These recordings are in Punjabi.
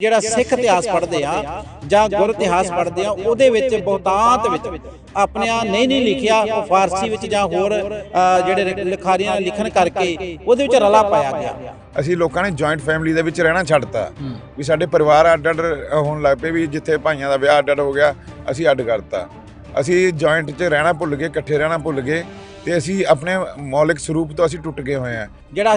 ਜਿਹੜਾ ਸਿੱਖ ਇਤਿਹਾਸ ਪੜ੍ਹਦੇ ਆ ਜਾਂ ਗੁਰ ਇਤਿਹਾਸ ਪੜ੍ਹਦੇ ਆ ਉਹਦੇ ਵਿੱਚ ਬਹੁਤਾਂਤ ਵਿੱਚ ਆਪਣੇ ਆ ਨਹੀਂ ਨਹੀਂ ਲਿਖਿਆ ਉਹ ਫਾਰਸੀ ਵਿੱਚ ਜਾਂ ਹੋਰ ਜਿਹੜੇ ਲਿਖਾਰੀਆਂ ਲਿਖਣ ਕਰਕੇ ਉਹਦੇ ਵਿੱਚ ਰਲਾ ਪਾਇਆ ਗਿਆ। ਅਸੀਂ ਲੋਕਾਂ ਨੇ ਜੁਆਇੰਟ ਫੈਮਿਲੀ ਦੇ ਵਿੱਚ ਰਹਿਣਾ ਛੱਡਤਾ। ਵੀ ਸਾਡੇ ਪਰਿਵਾਰ ਅੱਡ ਅੱਡ ਹੋਣ ਲੱਗ ਪਏ ਵੀ ਜਿੱਥੇ ਭਾਈਆਂ ਦਾ ਵਿਆਹ ਅੱਡ ਅੱਡ ਹੋ ਗਿਆ ਅਸੀਂ ਅੱਡ ਕਰਤਾ। ਅਸੀਂ ਜੁਆਇੰਟ 'ਚ ਰਹਿਣਾ ਭੁੱਲ ਗਏ ਇਕੱਠੇ ਰਹਿਣਾ ਭੁੱਲ ਗਏ। ਤੇ ਅਸੀਂ ਆਪਣੇ ਮੌਲਿਕ ਸਰੂਪ ਤੋਂ ਅਸੀਂ ਟੁੱਟ ਗਏ ਹੋਏ ਆ ਜਿਹੜਾ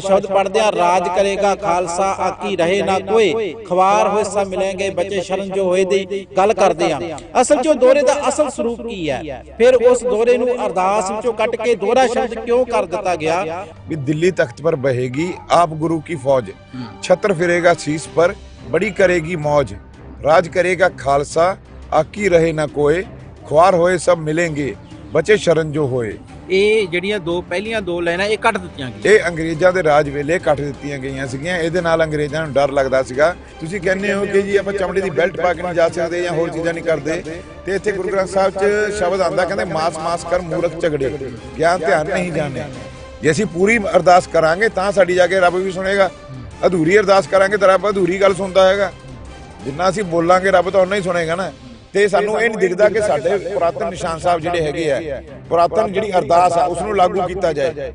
ਸ਼ਬਦ ਪੜਦੇ ਆ ਰਾਜ ਕਰੇਗਾ ਖਾਲਸਾ ਆਕੀ ਰਹੇ ਨਾ ਕੋਈ ਖਵਾਰ ਹੋਏ ਸਭ ਮਿਲਾਂਗੇ ਬੱਚੇ ਸ਼ਰਨ ਜੋ ਹੋਏ ਦੀ ਗੱਲ ਕਰਦੇ ਆ ਅਸਲ 'ਚ ਦੋਰੇ ਦਾ ਅਸਲ ਸਰੂਪ ਕੀ ਹੈ? ਫਿਰ ਉਸ ਦੋਰੇ ਨੂੰ ਅਰਦਾਸ ਵਿੱਚੋਂ ਕੱਟ ਕੇ ਦੋਰਾ ਸ਼ਬਦ ਕਿਉਂ ਕਰ ਦਿੱਤਾ ਗਿਆ? ਵੀ ਦਿੱਲੀ ਤਖਤ ਪਰ ਬਹੇਗੀ ਆਪ ਗੁਰੂ ਕੀ ਫੌਜ। ਛਤਰ ਫਿਰੇਗਾ ਸੀਸ ਪਰ ਬੜੀ ਕਰੇਗੀ ਮੌਜ। ਰਾਜ ਕਰੇਗਾ ਖਾਲਸਾ ਆਕੀ ਰਹੇ ਨਾ ਕੋਏ ਖੁਆਰ ਹੋਏ ਸਭ ਮਿਲेंगे ਬਚੇ ਸ਼ਰਨ ਜੋ ਹੋਏ। ਇਹ ਜਿਹੜੀਆਂ ਦੋ ਪਹਿਲੀਆਂ ਦੋ ਲਾਈਨਾਂ ਇਹ ਕੱਟ ਦਿੱਤੀਆਂ ਗਈਆਂ। ਇਹ ਅੰਗਰੇਜ਼ਾਂ ਦੇ ਰਾਜ ਵੇਲੇ ਕੱਟ ਦਿੱਤੀਆਂ ਗਈਆਂ ਸੀਗੀਆਂ। ਇਹਦੇ ਨਾਲ ਅੰਗਰੇਜ਼ਾਂ ਨੂੰ ਡਰ ਲੱਗਦਾ ਸੀਗਾ। ਤੁਸੀਂ ਕਹਿੰਦੇ ਹੋ ਕਿ ਜੀ ਆਪਾਂ ਚਮੜੇ ਦੀ ਬੈਲਟ ਪਾ ਕੇ ਨਹੀਂ ਜਾ ਸਕਦੇ ਜਾਂ ਹੋਰ ਚੀਜ਼ਾਂ ਨਹੀਂ ਕਰਦੇ। ਤੇ ਇੱਥੇ ਗੁਰੂ ਗ੍ਰੰਥ ਸਾਹਿਬ 'ਚ ਸ਼ਬਦ ਆਂਦਾ ਕਹਿੰਦੇ ਮਾਸ ਮਾਸ ਕਰ ਮੂਰਖ ਝਗੜੇ। ਗਿਆਨ ਧਿਆਨ ਨਹੀਂ ਜਾਣੇ। ਜੇ ਅਸੀਂ ਪੂਰੀ ਅਰਦਾਸ ਕਰਾਂਗੇ ਤਾਂ ਸਾਡੀ ਜਾ ਕੇ ਰੱਬ ਵੀ ਸੁਣੇਗਾ। ਅਧੂਰੀ ਅਰਦਾਸ ਕਰਾਂਗੇ ਤਾਂ ਰੱਬ ਅਧੂਰੀ ਗੱਲ ਸੁਣਦਾ ਹੈਗਾ। ਜਿੰਨਾ ਅਸੀਂ ਬੋਲਾਂਗੇ ਰੱਬ ਤਾਂ ਉਨਾ ਹੀ ਸੁਣੇਗਾ ਨਾ। ਤੇ ਸਾਨੂੰ ਇਹ ਨਹੀਂ ਦਿਖਦਾ ਕਿ ਸਾਡੇ ਪੁਰਾਤਨ ਨਿਸ਼ਾਨ ਸਾਹਿਬ ਜਿਹੜੇ ਹੈਗੇ ਆ ਪੁਰਾਤਨ ਜਿਹੜੀ ਅਰਦਾਸ ਆ ਉਸ ਨੂੰ ਲਾਗੂ ਕੀਤਾ ਜਾਏ।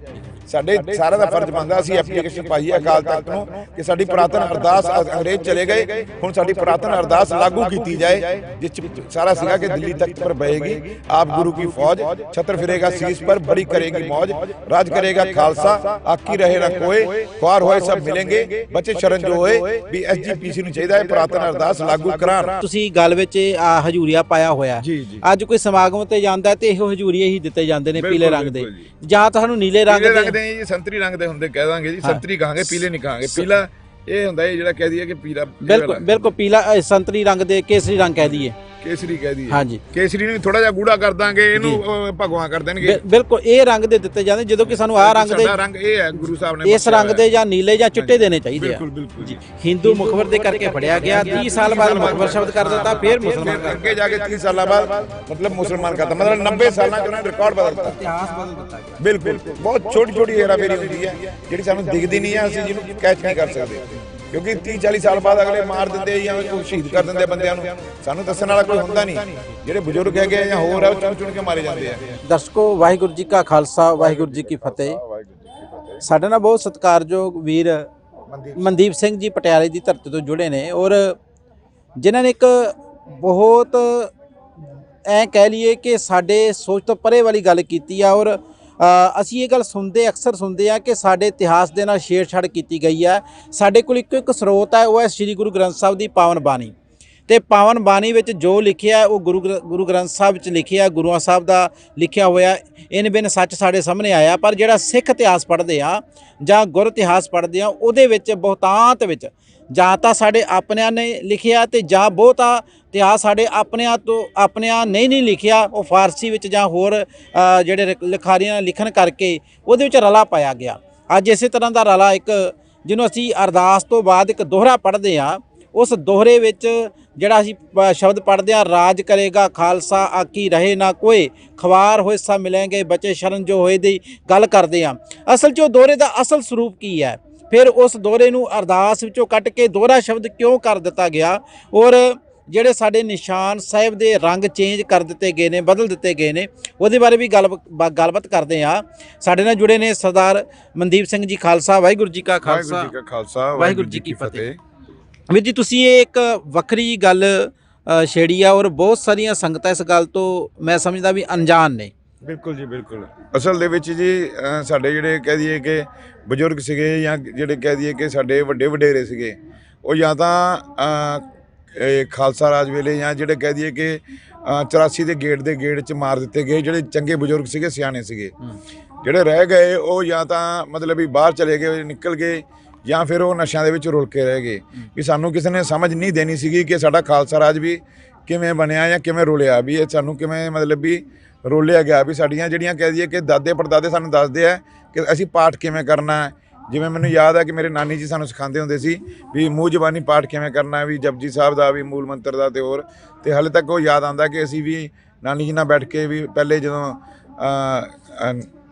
ਸਾਡੇ ਸਾਰਾ ਦਾ ਫਰਜ਼ ਬਣਦਾ ਅਸੀਂ ਐਪਲੀਕੇਸ਼ਨ ਪਾਈ ਹੈ ਅਕਾਲ ਤਖਤ ਨੂੰ ਕਿ ਸਾਡੀ ਪੁਰਾਤਨ ਅਰਦਾਸ ਅੰਗਰੇਜ਼ ਚਲੇ ਗਏ ਹੁਣ ਸਾਡੀ ਪੁਰਾਤਨ ਅਰਦਾਸ ਲਾਗੂ ਕੀਤੀ ਜਾਏ ਜਿਸ 'ਚ ਸਾਰਾ ਸੀਗਾ ਕਿ ਦਿੱਲੀ ਤਖਤ ਪਰ ਬਹੇਗੀ ਆਪ ਗੁਰੂ ਕੀ ਫੌਜ ਛਤਰ ਫਿਰੇਗਾ ਸੀਸ ਪਰ ਬੜੀ ਕਰੇਗੀ ਮौज ਰਾਜ ਕਰੇਗਾ ਖਾਲਸਾ ਆਕੀ ਰਹੇ ਨਾ ਕੋਏ ਖੁਆਰ ਹੋਏ ਸਭ ਮਿਲेंगे ਬੱਚੇ ਸ਼ਰਨ ਜੋ ਹੋਏ ਵੀ ਐਸਜੀਪੀਸੀ ਨੂੰ ਚਾਹੀਦਾ ਹੈ ਪੁਰਾਤਨ ਅਰਦਾਸ ਲਾਗੂ ਕਰਾਉਣ ਤੁਸੀਂ ਗੱਲ ਵਿੱਚ ਆ ਹਜੂਰੀਆ ਪਾਇਆ ਹੋਇਆ। ਅੱਜ ਕੋਈ ਸਮਾਗਮ ਤੇ ਜਾਂਦਾ ਤੇ ਇਹੋ ਹਜੂਰੀਏ ਹੀ ਦਿੱਤੇ ਜਾਂਦੇ ਨੇ ਪੀਲੇ ਰੰਗ ਦੇ ਜਾਂ ਤੁਹਾਨੂੰ ਨੀਲੇ ਰੰਗ ਪੀਲੇ ਰੰਗ ਦੇ ਦੇ ਜੀ ਸੰਤਰੀ ਰੰਗ ਦੇ ਹੁੰਦੇ ਕਹਿ ਦਾਂਗੇ ਜੀ ਸੰਤਰੀ ਕਹਾਂਗੇ ਪੀਲੇ ਨਹੀਂ ਕਹਾਂਗੇ। ਪੀਲਾ ਇਹ ਹੁੰਦਾ ਇਹ ਜਿਹੜਾ ਕਹਿ ਦਈਏ ਕਿ ਪੀਲਾ ਬਿਲਕੁਲ ਬਿਲਕੁਲ ਪੀਲਾ ਸੰਤਰੀ ਰੰਗ ਦੇ ਕੇਸਰੀ ਰੰਗ ਕਹਿ ਦਈਏ। ਕੇਸਰੀ ਕਹਿ ਦਈਏ। ਹਾਂਜੀ। ਕੇਸਰੀ ਨੂੰ ਥੋੜਾ ਜਿਹਾ ਗੂੜਾ ਕਰ ਦਾਂਗੇ ਇਹਨੂੰ ਭਗਵਾ ਕਰ ਦੇਣਗੇ। ਬਿਲਕੁਲ ਇਹ ਰੰਗ ਦੇ ਦਿੱਤੇ ਜਾਂਦੇ ਜਦੋਂ ਕਿ ਸਾਨੂੰ ਆਹ ਰੰਗ ਦੇ ਸਾਡਾ ਰੰਗ ਇਹ ਹੈ ਗੁਰੂ ਸਾਹਿਬ ਨੇ ਇਸ ਰੰਗ ਦੇ ਜਾਂ ਨੀਲੇ ਜਾਂ ਚਿੱਟੇ ਦੇਣੇ ਚਾਹੀਦੇ ਆ। ਬਿਲਕੁਲ ਬਿਲਕੁਲ ਜੀ। ਹਿੰਦੂ ਮੁਖਬਰ ਦੇ ਕਰਕੇ ਫੜਿਆ ਗਿਆ 30 ਸਾਲ ਬਾਅਦ ਮੁਖਬਰ ਸ਼ਬਦ ਕਰ ਦਿੱਤਾ ਫਿਰ ਮੁਸਲਮਾਨ ਅੱਗੇ ਜਾ ਕੇ 30 ਸਾਲਾਂ ਬਾਅਦ ਮਤਲਬ ਮੁਸਲਮਾਨ ਕਰਤਾ। ਮਤਲਬ 90 ਸਾਲਾਂ ਚ ਉਹਨਾਂ ਨੇ ਰਿਕਾਰਡ ਬਦਲਤਾ ਇਤਿਹਾਸ ਬਦਲ ਦਿੱਤਾ ਗਿਆ। ਬਿਲਕੁਲ। ਬਹੁਤ ਛੋਟੀ ਛੋਟੀ ਹੇਰਾਫੇਰੀ ਹੁੰਦੀ ਹੈ ਜਿਹੜੀ ਸਾਨੂੰ ਦਿਖਦੀ ਨਹੀਂ ਹੈ ਅਸੀਂ ਜਿਹਨੂੰ ਕੈਚ ਨਹੀਂ ਕਰ ਸਕਦੇ। ਕਿਉਂਕਿ 30 40 ਸਾਲ ਬਾਅਦ ਅਗਲੇ ਮਾਰ ਦਿੰਦੇ ਜਾਂ ਕੋਈ ਸ਼ਹੀਦ ਕਰ ਦਿੰਦੇ ਬੰਦਿਆਂ ਨੂੰ, ਸਾਨੂੰ ਦੱਸਣ ਵਾਲਾ ਕੋਈ ਹੁੰਦਾ ਨਹੀਂ। ਜਿਹੜੇ ਬਜ਼ੁਰਗ ਹੈਗੇ ਆ ਜਾਂ ਹੋਰ ਆ, ਉਹ ਚੁਣ ਚੁਣ ਕੇ ਮਾਰੇ ਜਾਂਦੇ ਆ। ਦਰਸ਼ਕੋ, ਵਾਹਿਗੁਰੂ ਜੀ ਕਾ ਖਾਲਸਾ, ਵਾਹਿਗੁਰੂ ਜੀ ਕੀ ਫਤਿਹ। ਸਾਡੇ ਨਾਲ ਬਹੁਤ ਸਤਿਕਾਰਯੋਗ ਵੀਰ ਮਨਦੀਪ ਸਿੰਘ ਜੀ ਪਟਿਆਲੇ ਦੀ ਧਰਤੀ ਤੋਂ ਜੁੜੇ ਨੇ ਔਰ ਜਿਨ੍ਹਾਂ ਨੇ ਇੱਕ ਬਹੁਤ ਐ ਕਹਿ ਲਈਏ ਕਿ ਸਾਡੇ ਸੋਚ ਤੋਂ ਪਰੇ ਵਾਲੀ ਗੱਲ ਕੀਤੀ ਆ ਔਰ ਅਸੀਂ ਇਹ ਗੱਲ ਸੁਣਦੇ, ਅਕਸਰ ਸੁਣਦੇ ਆ ਕਿ ਸਾਡੇ ਇਤਿਹਾਸ ਦੇ ਨਾਲ ਛੇੜਛਾੜ ਕੀਤੀ ਗਈ ਹੈ। ਸਾਡੇ ਕੋਲ ਇੱਕੋ ਇੱਕ ਸਰੋਤ ਹੈ, ਉਹ ਹੈ ਸ੍ਰੀ ਗੁਰੂ ਗ੍ਰੰਥ ਸਾਹਿਬ ਦੀ ਪਾਵਨ ਬਾਣੀ। ਤੇ ਪਾਵਨ ਬਾਣੀ ਵਿੱਚ ਜੋ ਲਿਖਿਆ, ਉਹ ਗੁਰੂ ਗ੍ਰ- ਗੁਰੂ ਗ੍ਰੰਥ ਸਾਹਿਬ ਵਿੱਚ ਲਿਖਿਆ, ਗੁਰੂਆਂ ਸਾਹਿਬ ਦਾ ਲਿਖਿਆ ਹੋਇਆ ਇਨ ਬਿਨ ਸੱਚ ਸਾਡੇ ਸਾਹਮਣੇ ਆਇਆ। ਪਰ ਜਿਹੜਾ ਸਿੱਖ ਇਤਿਹਾਸ ਪੜ੍ਹਦੇ ਆ ਜਾਂ ਗੁਰ ਇਤਿਹਾਸ ਪੜ੍ਹਦੇ ਆ, ਉਹਦੇ ਵਿੱਚ ਬਹੁਤਾਂਤ ਵਿੱਚ ਜਾਂ ਤਾਂ ਸਾਡੇ ਆਪਣਿਆਂ ਨੇ ਲਿਖਿਆ ਤੇ ਜਾਂ ਬਹੁਤਾ ਇਤਿਹਾਸ ਸਾਡੇ ਆਪਣਿਆਂ ਤੋਂ, ਆਪਣਿਆਂ ਨਹੀਂ ਨਹੀਂ ਲਿਖਿਆ, ਉਹ ਫਾਰਸੀ ਵਿੱਚ ਜਾਂ ਹੋਰ ਜਿਹੜੇ ਲਿਖਾਰੀਆਂ ਲਿਖਣ ਕਰਕੇ ਉਹਦੇ ਵਿੱਚ ਰਲਾ ਪਾਇਆ ਗਿਆ। ਅੱਜ ਇਸੇ ਤਰ੍ਹਾਂ ਦਾ ਰਲਾ ਇੱਕ, ਜਿਹਨੂੰ ਅਸੀਂ ਅਰਦਾਸ ਤੋਂ ਬਾਅਦ ਇੱਕ ਦੋਹਰਾ ਪੜ੍ਹਦੇ ਆ ਉਸ ਦੋਹਰੇ ਵਿੱਚ ਜਿਹੜਾ ਅਸੀਂ ਸ਼ਬਦ ਪੜ੍ਹਦੇ ਆ ਰਾਜ ਕਰੇਗਾ, ਖਾਲਸਾ ਆਕੀ ਰਹੇ ਨਾ ਕੋਈ, ਖਵਾਰ ਹੋਏ ਸਭ ਮਿਲेंगे ਬਚੇ ਸ਼ਰਨ ਜੋ ਹੋਏ ਦੀ ਗੱਲ ਕਰਦੇ ਆ ਅਸਲ 'ਚ ਉਹ ਦੋਹਰੇ ਦਾ ਅਸਲ ਸਰੂਪ ਕੀ ਹੈ? ਫਿਰ ਉਸ ਦੋਹਰੇ ਨੂੰ ਅਰਦਾਸ ਵਿੱਚੋਂ ਕੱਟ ਕੇ ਦੋਹਰਾ ਸ਼ਬਦ ਕਿਉਂ ਕਰ ਦਿੱਤਾ ਗਿਆ? ਔਰ ਜਿਹੜੇ ਸਾਡੇ ਨਿਸ਼ਾਨ ਸਾਹਿਬ ਦੇ ਰੰਗ ਚੇਂਜ ਕਰ ਦਿੱਤੇ ਗਏ ਨੇ ਬਦਲ ਦਿੱਤੇ ਗਏ ਨੇ ਉਹਦੇ ਬਾਰੇ ਵੀ ਗੱਲ ਗੱਲਬਾਤ ਕਰਦੇ ਆ ਸਾਡੇ ਨਾਲ ਜੁੜੇ ਨੇ ਸਰਦਾਰ ਮਨਦੀਪ ਸਿੰਘ ਜੀ ਖਾਲਸਾ ਵਾਹਿਗੁਰੂ ਜੀ ਕਾ ਖਾਲਸਾ। ਵਾਹਿਗੁਰੂ ਜੀ ਕਾ ਖਾਲਸਾ ਵਾਹਿਗੁਰੂ ਜੀ ਕੀ ਫਤਿਹ। ਵੀਰ ਜੀ ਤੁਸੀਂ ਇਹ ਇੱਕ ਵੱਖਰੀ ਗੱਲ ਛੇੜੀ ਆ ਔਰ ਬਹੁਤ ਸਾਰੀਆਂ ਸੰਗਤਾਂ ਇਸ ਗੱਲ ਤੋਂ ਮੈਂ ਸਮਝਦਾ ਵੀ ਅਣਜਾਣ ਨੇ। ਬਿਲਕੁਲ ਜੀ ਬਿਲਕੁਲ। ਅਸਲ ਦੇ ਵਿੱਚ ਜੀ ਅ, ਸਾਡੇ ਜਿਹੜੇ ਕਹਿ ਦਈਏ ਕਿ ਬਜ਼ੁਰਗ ਸੀਗੇ ਜਾਂ ਜਿਹੜੇ ਕਹਿ ਦਈਏ ਕਿ ਸਾਡੇ ਵੱਡੇ ਵਡੇਰੇ ਸੀਗੇ ਉਹ ਜਾਂ ਤਾਂ ਅ, ਇਹ ਖਾਲਸਾ ਰਾਜ ਵੇਲੇ ਜਾਂ ਜਿਹੜੇ ਕਹਿ ਦਈਏ ਕਿ ਅ, 84 ਦੇ ਗੇਟ ਦੇ ਗੇਟ 'ਚ ਮਾਰ ਦਿੱਤੇ ਗਏ ਜਿਹੜੇ ਚੰਗੇ ਬਜ਼ੁਰਗ ਸੀਗੇ ਸਿਆਣੇ ਸੀਗੇ। ਜਿਹੜੇ ਰਹਿ ਗਏ ਉਹ ਜਾਂ ਤਾਂ ਮਤਲਬ ਵੀ ਬਾਹਰ ਚਲੇ ਗਏ ਨਿਕਲ ਗਏ ਜਾਂ ਫਿਰ ਉਹ ਨਸ਼ਿਆਂ ਦੇ ਵਿੱਚ ਰੁਲ ਕੇ ਰਹਿ ਗਏ। ਵੀ ਸਾਨੂੰ ਕਿਸੇ ਨੇ ਸਮਝ ਨਹੀਂ ਦੇਣੀ ਸੀਗੀ ਕਿ ਸਾਡਾ ਖਾਲਸਾ ਰਾਜ ਵੀ ਕਿਵੇਂ ਬਣਿਆ ਜਾਂ ਕਿਵੇਂ ਰੁਲਿਆ ਵੀ ਇਹ ਸਾਨੂੰ ਕਿਵੇਂ ਮਤਲਬ ਵੀ ਰੋਲਿਆ ਗਿਆ ਵੀ ਸਾਡੀਆਂ ਜਿਹੜੀਆਂ ਕਹਿ ਦਈਏ ਕਿ ਦਾਦੇ ਪੜਦਾਦੇ ਸਾਨੂੰ ਦੱਸਦੇ ਆ ਕਿ ਅਸੀਂ ਪਾਠ ਕਿਵੇਂ ਕਰਨਾ ਹੈ। ਜਿਵੇਂ ਮੈਨੂੰ ਯਾਦ ਹੈ ਕਿ ਮੇਰੇ ਨਾਨੀ ਜੀ ਸਾਨੂੰ ਸਿਖਾਉਂਦੇ ਹੁੰਦੇ ਸੀ ਵੀ ਮੂੰਹ ਜ਼ਬਾਨੀ ਪਾਠ ਕਿਵੇਂ ਕਰਨਾ ਹੈ, ਵੀ ਜਪਜੀ ਸਾਹਿਬ ਦਾ, ਵੀ ਮੂਲ ਮੰਤਰ ਦਾ ਤੇ ਹੋਰ। ਤੇ ਹਾਲੇ ਤੱਕ ਉਹ ਯਾਦ ਆਉਂਦਾ ਕਿ ਅਸੀਂ ਵੀ ਨਾਨੀ ਜੀ ਨਾਲ ਬੈਠ ਕੇ ਵੀ ਪਹਿਲੇ ਜਦੋਂ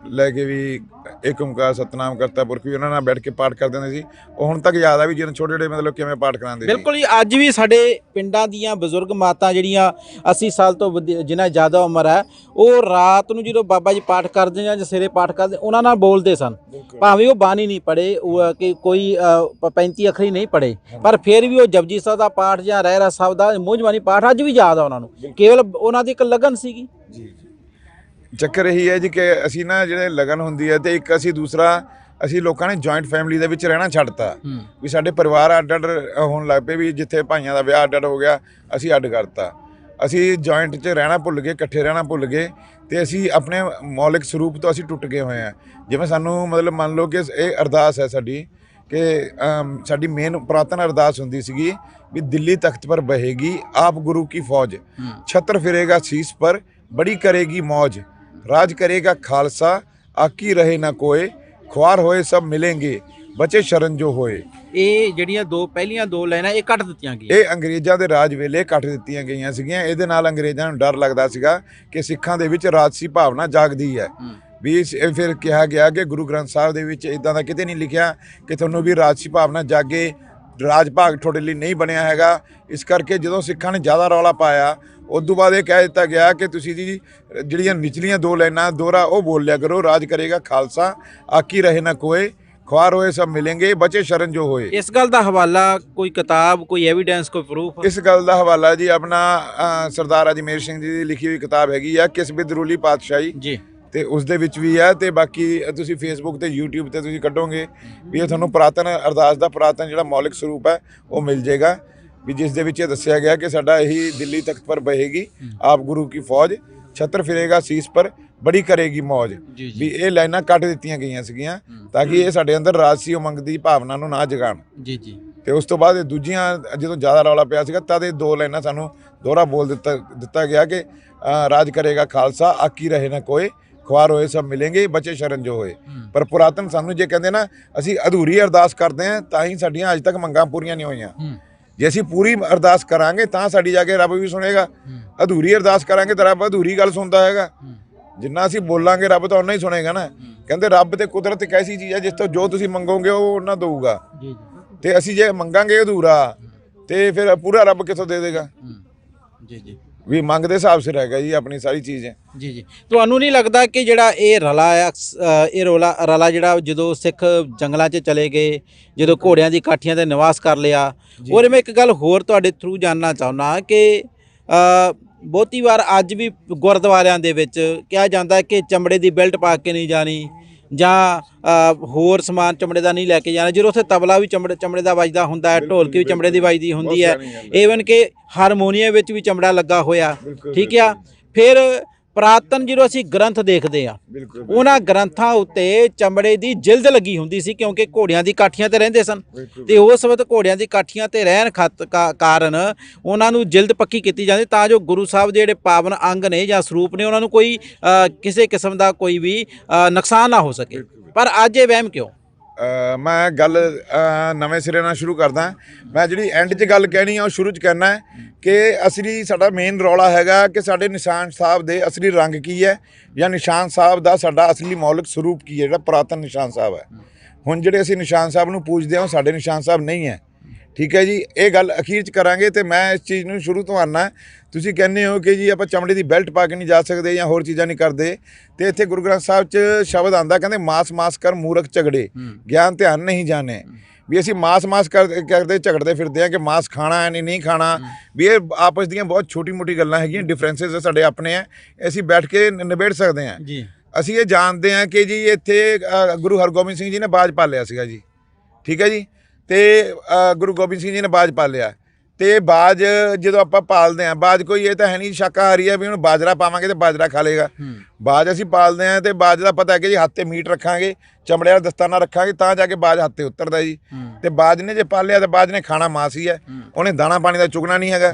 ਲੈ ਕੇ ਵੀ ਏਕ ਓੰਕਾਰ ਸਤਨਾਮ ਕਰਤਾ ਪੁਰਖ ਵੀ ਉਹਨਾਂ ਨਾਲ ਬੈਠ ਕੇ ਪਾਠ ਕਰਦੇ ਹੁੰਦੇ ਸੀ। ਉਹ ਹੁਣ ਤੱਕ ਯਾਦ ਆ ਵੀ ਜਦੋਂ ਛੋਟੇ ਛੋਟੇ ਮਤਲਬ ਕਿਵੇਂ ਪਾਠ ਕਰਾਉਂਦੇ ਸੀ। ਬਿਲਕੁਲ ਜੀ ਅੱਜ ਵੀ ਸਾਡੇ ਪਿੰਡਾਂ ਦੀਆਂ ਬਜ਼ੁਰਗ ਮਾਤਾ ਜਿਹੜੀਆਂ 80 ਸਾਲ ਤੋਂ ਵਧੀ- ਜਿਨ੍ਹਾਂ ਜ਼ਿਆਦਾ ਉਮਰ ਹੈ ਉਹ ਰਾਤ ਨੂੰ ਜਦੋਂ ਬਾਬਾ ਜੀ ਪਾਠ ਕਰਦੇ ਜਾਂ ਸਵੇਰੇ ਪਾਠ ਕਰਦੇ ਉਹਨਾਂ ਨਾਲ ਬੋਲਦੇ ਸਨ। ਭਾਵੇਂ ਉਹ ਬਾਣੀ ਨਹੀਂ ਪੜੇ ਉਹ ਕਿ ਕੋਈ ਅ, ਪ- 35 ਅੱਖਰੀ ਨਹੀਂ ਪੜੇ ਪਰ ਫਿਰ ਵੀ ਉਹ ਜਪਜੀ ਸਾਹਿਬ ਦਾ ਪਾਠ ਜਾਂ ਰਹਿ ਰਾ ਸਾਹਿਬ ਦਾ ਮੂੰਹ ਜ਼ਬਾਨੀ ਪਾਠ ਅੱਜ ਵੀ ਯਾਦ ਆ ਉਹਨਾਂ ਨੂੰ। ਕੇਵਲ ਉਹਨਾਂ ਦੀ ਇੱਕ ਲਗਨ ਸੀਗੀ। ਜੀ। ਚੱਕਰ ਇਹੀ ਹੈ ਜੀ ਕਿ ਅਸੀਂ ਨਾ ਜਿਹੜੇ ਲਗਨ ਹੁੰਦੀ ਹੈ ਤੇ ਇੱਕ ਅਸੀਂ ਦੂਸਰਾ ਅਸੀਂ ਲੋਕਾਂ ਨੇ ਜੁਆਇੰਟ ਫੈਮਿਲੀ ਦੇ ਵਿੱਚ ਰਹਿਣਾ ਛੱਡਤਾ। ਵੀ ਸਾਡੇ ਪਰਿਵਾਰ ਅੱਡ ਅੱਡ ਹੋਣ ਲੱਗ ਪਏ ਵੀ ਜਿੱਥੇ ਭਾਈਆਂ ਦਾ ਵਿਆਹ ਅੱਡ ਅੱਡ ਹੋ ਗਿਆ ਅਸੀਂ ਅੱਡ ਕਰਤਾ। ਅਸੀਂ ਜੁਆਇੰਟ 'ਚ ਰਹਿਣਾ ਭੁੱਲ ਗਏ ਇਕੱਠੇ ਰਹਿਣਾ ਭੁੱਲ ਗਏ ਤੇ ਅਸੀਂ ਆਪਣੇ ਮੌਲਿਕ ਸਰੂਪ ਤੋਂ ਅਸੀਂ ਟੁੱਟ ਗਏ ਹੋਏ ਆ ਜਿਵੇਂ ਸਾਨੂੰ ਮਤਲਬ ਮੰਨ ਲਓ ਕਿ ਇਹ ਅਰਦਾਸ ਹੈ ਸਾਡੀ ਕਿ ਸਾਡੀ ਮੇਨ ਪੁਰਾਤਨ ਅਰਦਾਸ ਹੁੰਦੀ ਸੀਗੀ ਵੀ ਦਿੱਲੀ ਤਖਤ ਪਰ ਬਹੇਗੀ ਆਪ ਗੁਰੂ ਕੀ ਫੌਜ। ਛਤਰ ਫਿਰੇਗਾ ਸੀਸ ਪਰ ਬੜੀ ਕਰੇਗੀ ਮौज ਰਾਜ ਕਰੇਗਾ ਖਾਲਸਾ ਆਕੀ ਰਹੇ ਨਾ ਕੋਏ ਖੁਆਰ ਹੋਏ ਸਭ ਮਿਲेंगे ਬਚੇ ਸ਼ਰਨ ਜੋ ਹੋਏ। ਇਹ ਜਿਹੜੀਆਂ ਦੋ ਪਹਿਲੀਆਂ ਦੋ ਲਾਈਨਾਂ ਇਹ ਕੱਟ ਦਿੱਤੀਆਂ ਗਈਆਂ। ਇਹ ਅੰਗਰੇਜ਼ਾਂ ਦੇ ਰਾਜ ਵੇਲੇ ਕੱਟ ਦਿੱਤੀਆਂ ਗਈਆਂ ਸੀਗੀਆਂ। ਇਹਦੇ ਨਾਲ ਅੰਗਰੇਜ਼ਾਂ ਨੂੰ ਡਰ ਲੱਗਦਾ ਸੀਗਾ ਕਿ ਸਿੱਖਾਂ ਦੇ ਵਿੱਚ ਰਾਜਸੀ ਭਾਵਨਾ ਜਾਗਦੀ ਹੈ। ਵੀ ਫਿਰ ਕਿਹਾ ਗਿਆ ਕਿ ਗੁਰੂ ਗ੍ਰੰਥ ਸਾਹਿਬ ਦੇ ਵਿੱਚ ਇਦਾਂ ਦਾ ਕਿਤੇ ਨਹੀਂ ਲਿਖਿਆ ਕਿ ਤੁਹਾਨੂੰ ਵੀ ਰਾਜਸੀ ਭਾਵਨਾ ਜਾਗੇ। ਰਾਜ ਭਾਗ ਤੁਹਾਡੇ ਲਈ ਨਹੀਂ ਬਣਿਆ ਹੈਗਾ। ਇਸ ਕਰਕੇ ਜਦੋਂ ਸਿੱਖਾਂ ਨੇ ਜ਼ਿਆਦਾ ਰੌਲਾ ਪਾਇਆ ਉਸ ਤੋਂ ਬਾਅਦ ਇਹ ਕਹਿ ਦਿੱਤਾ ਗਿਆ ਕਿ ਤੁਸੀਂ ਜੀ ਜਿਹੜੀਆਂ ਨਿਚਲੀਆਂ ਦੋ ਲਾਈਨਾਂ ਦੋਹਰਾ ਉਹ ਬੋਲ ਲਿਆ ਕਰੋ ਰਾਜ ਕਰੇਗਾ ਖਾਲਸਾ ਆਕੀ ਰਹੇ ਨਾ ਕੋਏ ਖੁਆਰ ਹੋਏ ਸਭ ਮਿਲेंगे ਬਚੇ ਸ਼ਰਨ ਜੋ ਹੋਏ। ਇਸ ਗੱਲ ਦਾ ਹਵਾਲਾ ਕੋਈ ਕਿਤਾਬ ਕੋਈ ਐਵੀਡੈਂਸ ਕੋਈ ਪ੍ਰੂਫ ਇਸ ਗੱਲ ਦਾ ਹਵਾਲਾ ਜੀ ਆਪਣਾ ਸਰਦਾਰ ਅਜਮੇਰ ਸਿੰਘ ਜੀ ਦੀ ਲਿਖੀ ਹੋਈ ਕਿਤਾਬ ਹੈਗੀ ਆ ਕਿਸ ਬਿਦਰੂਲੀ ਪਾਤਸ਼ਾਹੀ। ਜੀ। ਤੇ ਉਸ ਦੇ ਵਿੱਚ ਵੀ ਹੈ ਤੇ ਬਾਕੀ ਤੁਸੀਂ ਫੇਸਬੁੱਕ ਤੇ YouTube ਤੇ ਤੁਸੀਂ ਕੱਢੋਗੇ ਵੀ ਇਹ ਤੁਹਾਨੂੰ ਪੁਰਾਤਨ ਅਰਦਾਸ ਦਾ ਪੁਰਾਤਨ ਜਿਹੜਾ ਮੌਲਿਕ ਸਰੂਪ ਹੈ ਉਹ ਮਿਲ ਜਾਏਗਾ। ਵੀ ਜਿਸ ਦੇ ਵਿੱਚ ਇਹ ਦੱਸਿਆ ਗਿਆ ਕਿ ਸਾਡਾ ਇਹੀ ਦਿੱਲੀ ਤਖਤ ਪਰ ਬਹੇਗੀ ਆਪ ਗੁਰੂ ਕੀ ਫੌਜ ਛਤਰ ਫਿਰੇਗਾ ਸੀਸ ਪਰ ਬੜੀ ਕਰੇਗੀ ਮौज ਜੀ ਜੀ। ਵੀ ਇਹ ਲਾਈਨਾਂ ਕੱਟ ਦਿੱਤੀਆਂ ਗਈਆਂ ਸੀਗੀਆਂ ਤਾਂ ਕਿ ਇਹ ਸਾਡੇ ਅੰਦਰ ਰਾਜਸੀ ਉਮੰਗ ਦੀ ਭਾਵਨਾ ਨੂੰ ਨਾ ਜਗਾਣ। ਜੀ ਜੀ। ਤੇ ਉਸ ਤੋਂ ਬਾਅਦ ਇਹ ਦੂਜੀਆਂ ਜਦੋਂ ਜ਼ਿਆਦਾ ਰੌਲਾ ਪਿਆ ਸੀਗਾ ਤਦ ਇਹ ਦੋ ਲਾਈਨਾਂ ਸਾਨੂੰ ਦੋਹਰਾ ਬੋਲ ਦਿੱਤਾ ਦਿੱਤਾ ਗਿਆ ਕਿ ਰਾਜ ਕਰੇਗਾ ਖਾਲਸਾ ਆਕੀ ਰਹੇ ਨਾ ਕੋਏ ਖੁਆਰ ਹੋਏ ਸਭ ਮਿਲेंगे ਬਚੇ ਸ਼ਰਨ ਜੋ ਹੋਏ। ਪਰ ਪੁਰਾਤਨ ਸਾਨੂੰ ਜੇ ਕਹਿੰਦੇ ਨਾ ਅਸੀਂ ਅਧੂਰੀ ਅਰਦਾਸ ਕਰਦੇ ਹਾਂ ਤਾਂ ਹੀ ਸਾਡੀਆਂ ਅੱਜ ਤੱਕ ਮੰਗਾਂ ਪੂਰੀਆਂ ਨਹੀਂ ਹੋਈਆਂ। ਜੇ ਅਸੀਂ ਪੂਰੀ ਅਰਦਾਸ ਕਰਾਂਗੇ ਤਾਂ ਸਾਡੀ ਜਾ ਕੇ ਰੱਬ ਵੀ ਸੁਣੇਗਾ। ਅਧੂਰੀ ਅਰਦਾਸ ਕਰਾਂਗੇ ਤਾਂ ਰੱਬ ਅਧੂਰੀ ਗੱਲ ਸੁਣਦਾ ਹੈਗਾ। ਜਿੰਨਾ ਅਸੀਂ ਬੋਲਾਂਗੇ ਰੱਬ ਤਾਂ ਉਹਨਾਂ ਹੀ ਸੁਣੇਗਾ ਨਾ। ਕਹਿੰਦੇ ਰੱਬ ਤੇ ਕੁਦਰਤ ਇੱਕ ਐਸੀ ਚੀਜ਼ ਹੈ ਜਿਸ ਤੋਂ ਜੋ ਤੁਸੀਂ ਮੰਗੋਗੇ ਉਹ ਉਹਨਾਂ ਦਊਗਾ। ਤੇ ਅਸੀਂ ਜੇ ਮੰਗਾਂਗੇ ਅਧੂਰਾ ਤੇ ਫਿਰ ਪੂਰਾ ਰੱਬ ਕਿੱਥੋਂ ਦੇ ਦੇਗਾ? ਹੂੰ। ਜੀ ਜੀ। ਵੀ ਮੰਗ ਦੇ ਹਿਸਾਬ ਸਿਰ ਹੈਗਾ ਜੀ ਆਪਣੀ ਸਾਰੀ ਚੀਜ਼ ਹੈ। ਜੀ ਜੀ। ਤੁਹਾਨੂੰ ਨਹੀਂ ਲੱਗਦਾ ਕਿ ਜਿਹੜਾ ਇਹ ਰਲਾ ਆ ਇਹ ਰੋਲਾ ਰਲਾ ਜਿਹੜਾ ਜਦੋਂ ਸਿੱਖ ਜੰਗਲਾਂ 'ਚ ਚਲੇ ਗਏ ਜਦੋਂ ਘੋੜਿਆਂ ਦੀ ਕਾਠੀਆਂ ਤੇ ਨਿਵਾਸ ਕਰ ਲਿਆ ਔਰ ਮੈਂ ਇੱਕ ਗੱਲ ਹੋਰ ਤੁਹਾਡੇ ਥਰੂ ਜਾਨਣਾ ਚਾਹੁੰਦਾ ਕਿ ਬਹੁਤੀ ਵਾਰ ਅੱਜ ਵੀ ਗੁਰਦੁਆਰਿਆਂ ਦੇ ਵਿੱਚ ਕਿਹਾ ਜਾਂਦਾ ਕਿ ਚਮੜੇ ਦੀ ਬੈਲਟ ਪਾ ਕੇ ਨਹੀਂ ਜਾਣੀ ਜਾਂ ਹੋਰ ਸਮਾਨ ਚਮੜੇ ਦਾ ਨਹੀਂ ਲੈ ਕੇ ਜਾਣਾ। ਜਦੋਂ ਉੱਥੇ ਤਬਲਾ ਵੀ ਚਮੜੇ ਚਮੜੇ ਦਾ ਵੱਜਦਾ ਹੁੰਦਾ ਹੈ ਢੋਲਕੀ ਵੀ ਚਮੜੇ ਦੀ ਵੱਜਦੀ ਹੁੰਦੀ ਹੈ। ਈਵਨ ਕਿ ਹਾਰਮੋਨੀਅਮ ਵਿੱਚ ਵੀ ਚਮੜਾ ਲੱਗਾ ਹੋਇਆ। ਠੀਕ ਆ? ਫਿਰ ਪ੍ਰਾਤਨ ਜਦੋਂ ਅਸੀਂ ਗ੍ਰੰਥ ਦੇਖਦੇ ਆ ਉਹਨਾਂ ਗ੍ਰੰਥਾਂ ਉੱਤੇ ਚਮੜੇ ਦੀ ਜਿਲਦ ਲੱਗੀ ਹੁੰਦੀ ਸੀ ਕਿਉਂਕਿ ਘੋੜਿਆਂ ਦੀ ਕਾਠੀਆਂ ਤੇ ਰਹਿੰਦੇ ਸਨ। ਤੇ ਉਸ ਵਕਤ ਘੋੜਿਆਂ ਦੀ ਕਾਠੀਆਂ ਤੇ ਰਹਿਣ ਕਾਰਨ ਉਹਨਾਂ ਨੂੰ ਜਿਲਦ ਪੱਕੀ ਕੀਤੀ ਜਾਂਦੀ ਤਾਂ ਜੋ ਗੁਰੂ ਸਾਹਿਬ ਦੇ ਜਿਹੜੇ ਪਾਵਨ ਅੰਗ ਨੇ ਜਾਂ ਸਰੂਪ ਨੇ ਉਹਨਾਂ ਨੂੰ ਕੋਈ ਕਿਸੇ ਕਿਸਮ ਦਾ ਕੋਈ ਵੀ ਨੁਕਸਾਨ ਨਾ ਹੋ ਸਕੇ। ਪਰ ਅੱਜ ਇਹ ਵਹਿਮ ਕਿਉਂ? ਮੈਂ ਗੱਲ ਨਵੇਂ ਸਿਰੇ ਨਾਲ ਸ਼ੁਰੂ ਕਰਦਾ। ਮੈਂ ਜਿਹੜੀ ਐਂਡ 'ਚ ਗੱਲ ਕਹਿਣੀ ਆ, ਉਹ ਸ਼ੁਰੂ 'ਚ ਕਹਿਣਾ ਕਿ ਅਸਲੀ ਸਾਡਾ ਮੇਨ ਰੌਲਾ ਹੈਗਾ ਕਿ ਸਾਡੇ ਨਿਸ਼ਾਨ ਸਾਹਿਬ ਦੇ ਅਸਲੀ ਰੰਗ ਕੀ ਹੈ ਜਾਂ ਨਿਸ਼ਾਨ ਸਾਹਿਬ ਦਾ ਸਾਡਾ ਅਸਲੀ ਮੌਲਿਕ ਸਰੂਪ ਕੀ ਹੈ, ਜਿਹੜਾ ਪੁਰਾਤਨ ਨਿਸ਼ਾਨ ਸਾਹਿਬ ਹੈ। ਹੁਣ ਜਿਹੜੇ ਅਸੀਂ ਨਿਸ਼ਾਨ ਸਾਹਿਬ ਨੂੰ ਪੂਜਦੇ ਹਾਂ, ਉਹ ਸਾਡੇ ਨਿਸ਼ਾਨ ਸਾਹਿਬ ਨਹੀਂ ਹੈ। ਠੀਕ ਹੈ ਜੀ ਇਹ ਗੱਲ ਅਖੀਰ 'ਚ ਕਰਾਂਗੇ ਤੇ ਮੈਂ ਇਸ ਚੀਜ਼ ਨੂੰ ਸ਼ੁਰੂ ਤੋਂ ਆਨਾ। ਤੁਸੀਂ ਕਹਿੰਦੇ ਹੋ ਕਿ ਜੀ ਆਪਾਂ ਚਮੜੇ ਦੀ ਬੈਲਟ ਪਾ ਕੇ ਨਹੀਂ ਜਾ ਸਕਦੇ ਜਾਂ ਹੋਰ ਚੀਜ਼ਾਂ ਨਹੀਂ ਕਰਦੇ। ਤੇ ਇੱਥੇ ਗੁਰੂ ਗ੍ਰੰਥ ਸਾਹਿਬ 'ਚ ਸ਼ਬਦ ਆਂਦਾ ਕਹਿੰਦੇ ਮਾਸ ਮਾਸ ਕਰ ਮੂਰਖ ਝਗੜੇ। ਗਿਆਨ ਧਿਆਨ ਨਹੀਂ ਜਾਣੇ। ਵੀ ਅਸੀਂ ਮਾਸ ਮਾਸ ਕਰ- ਕਰਦੇ ਝਗੜਦੇ ਫਿਰਦੇ ਆ ਕਿ ਮਾਸ ਖਾਣਾ ਹੈ ਨਹੀਂ ਨਹੀਂ ਖਾਣਾ। ਵੀ ਇਹ ਆਪਸ ਦੀਆਂ ਬਹੁਤ ਛੋਟੀ ਮੋਟੀ ਗੱਲਾਂ ਹੈਗੀਆਂ ਡਿਫਰੈਂਸਸ ਸਾਡੇ ਆਪਣੇ ਆ ਅਸੀਂ ਬੈਠ ਕੇ ਨਿਬੇੜ ਸਕਦੇ ਆ ਜੀ। ਅਸੀਂ ਇਹ ਜਾਣਦੇ ਹਾਂ ਕਿ ਜੀ ਇੱਥੇ ਗੁਰੂ ਹਰਗੋਬਿੰਦ ਸਿੰਘ ਜੀ ਨੇ ਬਾਜ ਪਾਲਿਆ ਸੀਗਾ ਜੀ। ਠੀਕ ਹੈ ਜੀ? ਤੇ ਗੁਰੂ ਗੋਬਿੰਦ ਸਿੰਘ ਜੀ ਨੇ ਬਾਜ ਪਾਲਿਆ ਤੇ ਬਾਜ ਜਦੋਂ ਆਪਾਂ ਪਾਲਦੇ ਹਾਂ ਬਾਜ ਕੋਈ ਇਹ ਤਾਂ ਹੈ ਨਹੀਂ ਸ਼ਾਕਾਹਾਰੀ ਹੈ ਵੀ ਹੁਣ ਬਾਜਰਾ ਪਾਵਾਂਗੇ ਤੇ ਬਾਜਰਾ ਖਾ ਲੇਗਾ ਬਾਜ ਅਸੀਂ ਪਾਲਦੇ ਹਾਂ ਤੇ ਬਾਜ ਦਾ ਪਤਾ ਹੈ ਕਿ ਜੀ ਹੱਥ ਤੇ ਮੀਟ ਰੱਖਾਂਗੇ ਚਮੜੇ ਵਾਲਾ ਦਸਤਾਨਾ ਰੱਖਾਂਗੇ ਤਾਂ ਜਾ ਕੇ ਬਾਜ ਹੱਥ ਤੇ ਉਤਰਦਾ ਜੀ। ਤੇ ਬਾਜ ਨੇ ਜੇ ਪਾਲਿਆ ਤੇ ਬਾਜ ਨੇ ਖਾਣਾ ਮਾਸ ਹੀ ਹੈ। ਉਹਨੇ ਦਾਣਾ ਪਾਣੀ ਦਾ ਚੁਗਣਾ ਨਹੀਂ ਹੈਗਾ।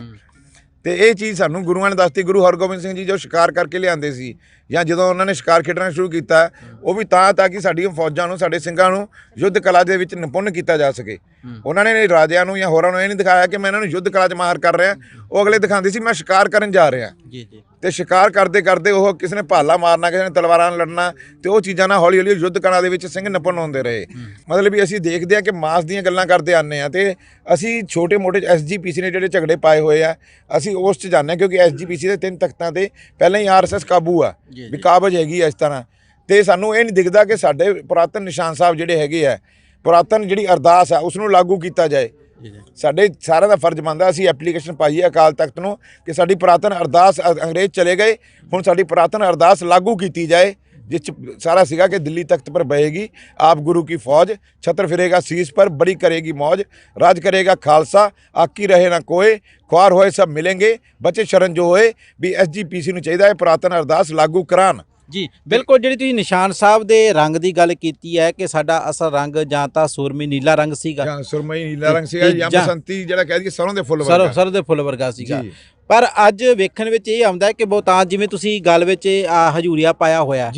ਤੇ ਇਹ ਚੀਜ਼ ਸਾਨੂੰ ਗੁਰੂਆਂ ਨੇ ਦੱਸਤੀ, ਗੁਰੂ ਹਰਗੋਬਿੰਦ ਸਿੰਘ ਜੀ ਜੋ ਸ਼ਿਕਾਰ ਕਰਕੇ ਲਿਆਂਦੇ ਸੀ ਜਾਂ ਜਦੋਂ ਉਹਨਾਂ ਨੇ ਸ਼ਿਕਾਰ ਖੇਡਣਾ ਸ਼ੁਰੂ ਕੀਤਾ, ਉਹ ਵੀ ਤਾਂ ਤਾਂ ਕਿ ਸਾਡੀਆਂ ਫੌਜਾਂ ਨੂੰ, ਸਾਡੇ ਸਿੰਘਾਂ ਨੂੰ ਯੁੱਧ ਕਲਾ ਦੇ ਵਿੱਚ ਨਿਪੁੰਨ ਕੀਤਾ ਜਾ ਸਕੇ। ਉਹਨਾਂ ਨੇ ਰਾਜਿਆਂ ਨੂੰ ਜਾਂ ਹੋਰਾਂ ਨੂੰ ਇਹ ਨਹੀਂ ਦਿਖਾਇਆ ਕਿ ਮੈਂ ਇਹਨਾਂ ਨੂੰ ਯੁੱਧ ਕਲਾ 'ਚ ਮਾਹਰ ਕਰ ਰਿਹਾ। ਉਹ ਅਗਲੇ ਦਿਖਾਉਂਦੇ ਸੀ ਮੈਂ ਸ਼ਿਕਾਰ ਕਰਨ ਜਾ ਰਿਹਾ। ਜੀ ਜੀ। ਤੇ ਸ਼ਿਕਾਰ ਕਰਦੇ ਕਰਦੇ ਉਹ ਕਿਸੇ ਨੇ ਭਾਲਾ ਮਾਰਨਾ ਕਿਸੇ ਨੇ ਤਲਵਾਰਾਂ ਨਾਲ ਲੜਨਾ ਤੇ ਉਹ ਚੀਜ਼ਾਂ ਨਾਲ ਹੌਲੀ ਹੌਲੀ ਯੁੱਧ ਕਲਾ ਦੇ ਵਿੱਚ ਸਿੰਘ ਨਿਪੁੰਨ ਹੁੰਦੇ ਰਹੇ। ਮਤਲਬ ਵੀ ਅਸੀਂ ਦੇਖਦੇ ਹਾਂ ਕਿ ਮਾਸ ਦੀਆਂ ਗੱਲਾਂ ਕਰਦੇ ਆਨੇ ਆ ਤੇ ਅਸੀਂ ਛੋਟੇ ਮੋਟੇ ਐਸਜੀਪੀਸੀ ਨੇ ਜਿਹੜੇ ਝਗੜੇ ਪਾਏ ਹੋਏ ਆ ਅਸੀਂ ਉਸ 'ਚ ਹਾਂ ਕਿਉਂਕਿ ਐਸਜੀਪੀਸੀ ਦੇ ਤਿੰਨ ਤਖਤਾਂ ਤੇ ਪਹਿਲਾਂ ਹੀ ਆਰਐਸਐਸ ਕਾਬੂ ਆ ਵੀ ਕਾਬਜ ਹੈਗੀ ਆ ਇਸ ਤਰ੍ਹਾਂ। ਤੇ ਸਾਨੂੰ ਇਹ ਨਹੀਂ ਦਿਖਦਾ ਕਿ ਸਾਡੇ ਪੁਰਾਤਨ ਨਿਸ਼ਾਨ ਸਾਹਿਬ ਜਿਹੜੇ ਹੈਗੇ ਆ ਪੁਰਾਤਨ ਜਿਹੜੀ ਅਰਦਾਸ ਆ ਉਸ ਨੂੰ ਲਾਗੂ ਕੀਤਾ ਜਾਏ। ਜੀ ਜੀ ਸਾਡੇ ਸਾਰਿਆਂ ਦਾ ਫਰਜ਼ ਬਣਦਾ ਅਸੀਂ ਐਪਲੀਕੇਸ਼ਨ ਪਾਈਏ ਅਕਾਲ ਤਖਤ ਨੂੰ ਕਿ ਸਾਡੀ ਪੁਰਾਤਨ ਅਰਦਾਸ ਅੰਗਰੇਜ਼ ਚਲੇ ਗਏ ਹੁਣ ਸਾਡੀ ਪੁਰਾਤਨ ਅਰਦਾਸ ਲਾਗੂ ਕੀਤੀ ਜਾਏ ਜਿਸ ਚ ਸਾਰਾ ਸੀਗਾ ਕਿ ਦਿੱਲੀ ਤਖਤ ਪਰ ਬਹੇਗੀ ਆਪ ਗੁਰੂ ਕੀ ਫੌਜ ਛਤਰ ਫਿਰੇਗਾ ਸੀਸ ਪਰ ਬੜੀ ਕਰੇਗੀ ਮौज ਰਾਜ ਕਰੇਗਾ ਖਾਲਸਾ ਆਕੀ ਰਹੇ ਨਾ ਕੋਏ ਖੁਆਰ ਹੋਏ ਸਭ ਮਿਲेंगे ਬੱਚੇ ਸ਼ਰਨ ਜੋ ਹੋਏ ਵੀ ਐਸਜੀਪੀਸੀ ਨੂੰ ਚਾਹੀਦਾ ਹੈ ਪੁਰਾਤਨ ਅਰਦਾਸ ਲਾਗੂ ਕਰਾਨ ਜੀ ਬਿਲਕੁਲ ਜਿਹੜੀ ਤੁਸੀਂ ਨਿਸ਼ਾਨ ਸਾਹਿਬ ਦੇ ਰੰਗ ਦੀ ਗੱਲ ਕੀਤੀ ਹੈ ਕਿ ਸਾਡਾ ਅਸਲ ਰੰਗ ਜਾਂ ਤਾਂ ਸੂਰਮੀ ਨੀਲਾ ਰੰਗ ਸੀਗਾ ਜਾਂ ਸੁਰਮਈ ਨੀਲਾ ਰੰਗ ਸੀਗਾ ਜਾਂ ਬਸੰਤੀ ਜਿਹੜਾ ਕਹਿ ਦਈਏ ਸਰੋਂ ਦੇ ਫੁੱਲ ਵਰਗਾ ਸਰ ਦੇ ਫੁੱਲ ਵਰਗਾ ਸੀਗਾ। ਪਰ ਅੱਜ ਵੇਖਣ ਵਿੱਚ ਇਹ ਆਉਂਦਾ ਕਿ ਬਹੁਤਾਤ ਜਿਵੇਂ ਤੁਸੀਂ ਗੱਲ ਵਿੱਚ ਆ ਹਜੂਰੀਆ ਪਾਇਆ ਹੋਇਆ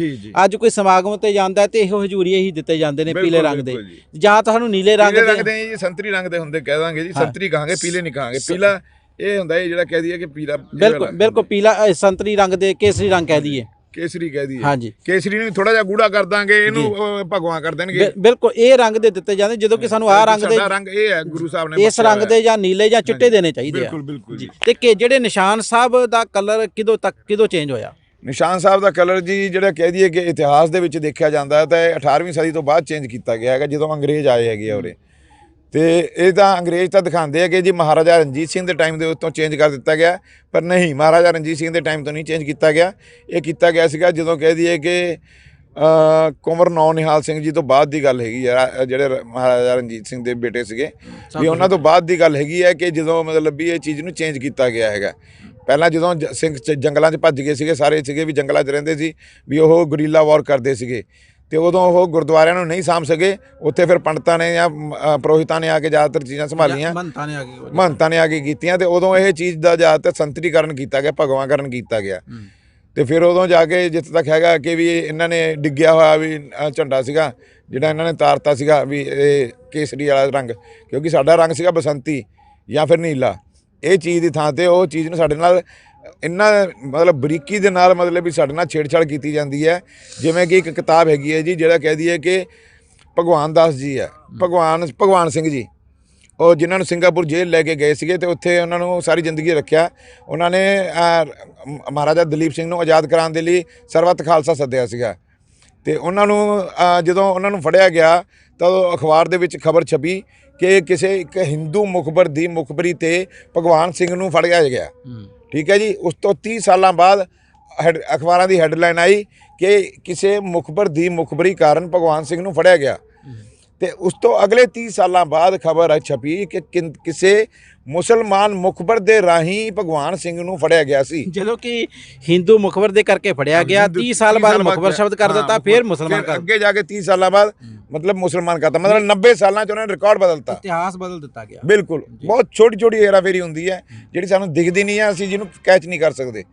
ਅੱਜ ਕੋਈ ਸਮਾਗਮ ਤੇ ਜਾਂਦਾ ਤੇ ਇਹੋ ਹਜੂਰੀਏ ਹੀ ਦਿੱਤੇ ਜਾਂਦੇ ਨੇ ਪੀਲੇ ਰੰਗ ਦੇ ਜੀ। ਤਾਂ ਸਾਨੂੰ ਨੀਲੇ ਰੰਗ ਦੇ ਜੀ ਸੰਤਰੀ ਰੰਗ ਦੇ ਹੁੰਦੇ ਕਹਿ ਦਾਂਗੇ ਜੀ। ਸੰਤਰੀ ਕਹਾਂਗੇ ਪੀਲੇ ਨਹੀਂ ਕਹਾਂਗੇ ਪੀਲਾ ਇਹ ਹੁੰਦਾ ਹੈ ਜਿਹੜਾ ਕਹਿ ਦਈਏ ਕਿ ਪੀਲਾ ਇਹ ਬਿਲਕੁਲ। ਬਿਲਕੁਲ ਪੀਲਾ ਸੰਤਰੀ ਰੰਗ ਦੇ ਕੇਸਰੀ ਰੰਗ ਕਹਿ ਦਈਏ ਕੇਸਰੀ ਕਹਿ ਦਈਏ। ਹਾਂਜੀ। ਕੇਸਰੀ ਨੂੰ ਥੋੜਾ ਜਿਹਾ ਗੂੜਾ ਕਰ ਦਾਂਗੇ ਇਹਨੂੰ ਭਗਵਾਂ ਕਰ ਦੇਣਗੇ। ਬਿਲਕੁਲ ਇਹ ਰੰਗ ਦੇ ਦਿੱਤੇ ਜਾਂਦੇ ਜਦੋਂ ਕਿ ਸਾਨੂੰ ਆਹ ਰੰਗ ਦੇ ਸਾਡਾ ਰੰਗ ਇਹ ਹੈ ਗੁਰੂ ਸਾਹਿਬ ਨੇ ਇਸ ਰੰਗ। ਦੇ ਜਾਂ ਨੀਲੇ ਜਾਂ ਚਿੱਟੇ ਦੇਣੇ ਚਾਹੀਦੇ ਆ। ਬਿਲਕੁਲ ਬਿਲਕੁਲ ਜੀ। ਤੇ ਕਿ ਜਿਹੜੇ ਨਿਸ਼ਾਨ ਸਾਹਿਬ ਦਾ ਕਲਰ ਕਿਦੋਂ ਤੱਕ ਕਿਦੋਂ ਚੇਂਜ ਹੋਇਆ? ਨਿਸ਼ਾਨ ਸਾਹਿਬ ਦਾ ਕਲਰ ਜੀ ਜਿਹੜਾ ਕਹਿ ਦਈਏ ਕਿ ਇਤਿਹਾਸ ਦੇ ਵਿੱਚ ਦੇਖਿਆ ਜਾਂਦਾ ਹੈ ਤਾਂ ਇਹ 18ਵੀਂ ਸਦੀ ਤੋਂ ਬਾਅਦ ਚੇਂਜ ਕੀਤਾ ਗਿਆ ਹੈਗਾ ਜਦੋਂ ਅੰਗਰੇਜ਼ ਆਏ ਹੈਗੇ ਆ ਉਰੇ। ਤੇ ਇਹ ਤਾਂ ਅੰਗਰੇਜ਼ ਤਾਂ ਦਿਖਾਉਂਦੇ ਆ ਕਿ ਜੀ ਮਹਾਰਾਜਾ ਰਣਜੀਤ ਸਿੰਘ ਦੇ ਟਾਈਮ ਦੇ ਉੱਤੋਂ ਚੇਂਜ ਕਰ ਦਿੱਤਾ ਗਿਆ। ਪਰ ਨਹੀਂ ਮਹਾਰਾਜਾ ਰਣਜੀਤ ਸਿੰਘ ਦੇ ਟਾਈਮ ਤੋਂ ਨਹੀਂ ਚੇਂਜ ਕੀਤਾ ਗਿਆ। ਇਹ ਕੀਤਾ ਗਿਆ ਸੀਗਾ ਜਦੋਂ ਕਹਿ ਦਈਏ ਕਿ ਅ ਕੁੰਵਰ ਨੌ ਨਿਹਾਲ ਸਿੰਘ ਜੀ ਤੋਂ ਬਾਅਦ ਦੀ ਗੱਲ ਹੈਗੀ ਆ ਜਿਹੜੇ ਮਹਾਰਾਜਾ ਰਣਜੀਤ ਸਿੰਘ ਦੇ ਬੇਟੇ ਸੀਗੇ। ਵੀ ਉਹਨਾਂ ਤੋਂ ਬਾਅਦ ਦੀ ਗੱਲ ਹੈਗੀ ਹੈ ਕਿ ਜਦੋਂ ਮਤਲਬ ਵੀ ਇਹ ਚੀਜ਼ ਨੂੰ ਚੇਂਜ ਕੀਤਾ ਗਿਆ ਹੈਗਾ। ਪਹਿਲਾਂ ਜਦੋਂ ਸਿੰਘ ਜੰਗਲਾਂ 'ਚ ਭੱਜ ਗਏ ਸੀਗੇ ਸਾਰੇ ਸੀਗੇ ਵੀ ਜੰਗਲਾਂ 'ਚ ਰਹਿੰਦੇ ਸੀ ਵੀ ਉਹ ਗੁਰੀਲਾ ਵਾਰ ਕਰਦੇ ਸੀਗੇ। ਤੇ ਉਦੋਂ ਉਹ ਗੁਰਦੁਆਰਿਆਂ ਨੂੰ ਨਹੀਂ ਸਾਂਭ ਸਕੇ ਉੱਥੇ ਫਿਰ ਪੰਡਤਾਂ ਨੇ ਜਾਂ ਪੁਰੋਹਿਤਾਂ ਨੇ ਆ ਕੇ ਜ਼ਿਆਦਾਤਰ ਚੀਜ਼ਾਂ ਸੰਭਾਲੀਆਂ। ਮੰਤਾਂ ਨੇ ਆ ਗਏ ਮਹੰਤਾਂ ਨੇ ਆ ਕੇ ਕੀਤੀਆਂ ਤੇ ਉਦੋਂ ਇਹ ਚੀਜ਼ ਦਾ ਜ਼ਿਆਦਾਤਰ ਸੰਤਰੀਕਰਨ ਕੀਤਾ ਗਿਆ ਭਗਵਾਂਕਰਨ ਕੀਤਾ ਗਿਆ। ਤੇ ਫਿਰ ਉਦੋਂ ਜਾ ਕੇ ਜਿੱਥੇ ਤੱਕ ਹੈਗਾ ਕਿ ਵੀ ਇਹਨਾਂ ਨੇ ਡਿੱਗਿਆ ਹੋਇਆ ਵੀ ਝੰਡਾ ਸੀਗਾ ਜਿਹੜਾ ਇਹਨਾਂ ਨੇ ਤਾਰਤਾ ਸੀਗਾ ਵੀ ਇਹ ਕੇਸਰੀ ਵਾਲਾ ਰੰਗ ਕਿਉਂਕਿ ਸਾਡਾ ਰੰਗ ਸੀਗਾ ਬਸੰਤੀ ਜਾਂ ਫਿਰ ਨੀਲਾ। ਇਹ ਚੀਜ਼ ਦੀ ਥਾਂ ਤੇ ਉਹ ਚੀਜ਼ ਨੂੰ ਸਾਡੇ ਨਾਲ ਇੰਨਾ ਮਤਲਬ ਬਰੀਕੀ ਦੇ ਨਾਲ ਮਤਲਬ ਵੀ ਸਾਡੇ ਨਾਲ ਛੇੜਛਾੜ ਕੀਤੀ ਜਾਂਦੀ ਹੈ। ਜਿਵੇਂ ਕਿ ਇੱਕ ਕਿਤਾਬ ਹੈਗੀ ਹੈ ਜੀ, ਜਿਹੜਾ ਕਹਿ ਦਈਏ ਕਿ ਭਗਵਾਨ ਦਾਸ ਜੀ ਹੈ। ਭਗਵਾਨ ਭਗਵਾਨ ਸਿੰਘ ਜੀ। ਉਹ ਜਿਨ੍ਹਾਂ ਨੂੰ ਸਿੰਗਾਪੁਰ ਜੇਲ੍ਹ ਲੈ ਕੇ ਗਏ ਸੀਗੇ ਤੇ ਉੱਥੇ ਉਹਨਾਂ ਨੂੰ ਸਾਰੀ ਜ਼ਿੰਦਗੀ ਰੱਖਿਆ। ਉਹਨਾਂ ਨੇ ਮਹਾਰਾਜਾ ਦਲੀਪ ਸਿੰਘ ਨੂੰ ਆਜ਼ਾਦ ਕਰਾਉਣ ਦੇ ਲਈ ਸਰਬੱਤ ਖਾਲਸਾ ਸੱਦਿਆ ਸੀਗਾ। ਤੇ ਉਹਨਾਂ ਨੂੰ ਜਦੋਂ ਉਹਨਾਂ ਨੂੰ ਫੜਿਆ ਗਿਆ, ਤਾਂ ਉਹ ਅਖਬਾਰ ਦੇ ਵਿੱਚ ਖਬਰ ਛਪੀ ਕਿ ਕਿਸੇ ਇੱਕ ਹਿੰਦੂ ਮੁਖਬਰ ਦੀ ਮੁਖਬਰੀ ਤੇ ਭਗਵਾਨ ਸਿੰਘ ਨੂੰ ਫੜਿਆ ਗਿਆ। ਠੀਕ ਹੈ ਜੀ ਉਸ ਤੋਂ 30 ਸਾਲਾਂ ਬਾਅਦ ਅਖਬਾਰਾਂ ਦੀ ਹੈਡਲਾਈਨ ਆਈ ਕਿ ਕਿਸੇ ਮੁਖਬਰ ਦੀ ਮੁਖਬਰੀ ਕਾਰਨ ਭਗਵਾਨ ਸਿੰਘ ਨੂੰ ਫੜਿਆ ਗਿਆ। ਤੇ ਉਸ ਤੋਂ ਅਗਲੇ 30 ਸਾਲਾਂ ਬਾਅਦ ਖਬਰ ਛਪੀ ਕਿ ਕਿਸੇ ਮੁਸਲਮਾਨ ਮੁਖਬਰ ਦੇ ਰਾਹੀਂ ਭਗਵਾਨ ਸਿੰਘ ਨੂੰ ਫੜਿਆ ਗਿਆ ਸੀ। ਜਦੋਂ ਕਿ ਹਿੰਦੂ ਮੁਖਬਰ ਦੇ ਕਰਕੇ ਫੜਿਆ ਗਿਆ 30 ਸਾਲ ਬਾਅਦ ਮੁਖਬਰ ਸ਼ਬਦ ਕਰ ਦਿੱਤਾ ਫਿਰ ਮੁਸਲਮਾਨ ਕਰ ਅੱਗੇ ਜਾ ਕੇ 30 ਸਾਲਾਂ ਬਾਅਦ ਮਤਲਬ ਮੁਸਲਮਾਨ ਕਰਤਾ। ਮਤਲਬ 90 ਸਾਲਾਂ ਚ ਉਹਨਾਂ ਨੇ ਰਿਕਾਰਡ ਬਦਲਤਾ ਇਤਿਹਾਸ ਬਦਲ ਦਿੱਤਾ ਗਿਆ। ਬਿਲਕੁਲ। ਬਹੁਤ ਛੋਟੀ ਛੋਟੀ ਹੇਰਾਫੇਰੀ ਹੁੰਦੀ ਹੈ ਜਿਹੜੀ ਸਾਨੂੰ ਦਿਖਦੀ ਨਹੀਂ ਹੈ ਅਸੀਂ ਜਿਹਨੂੰ ਕੈਚ ਨਹੀਂ ਕਰ ਸਕਦੇ।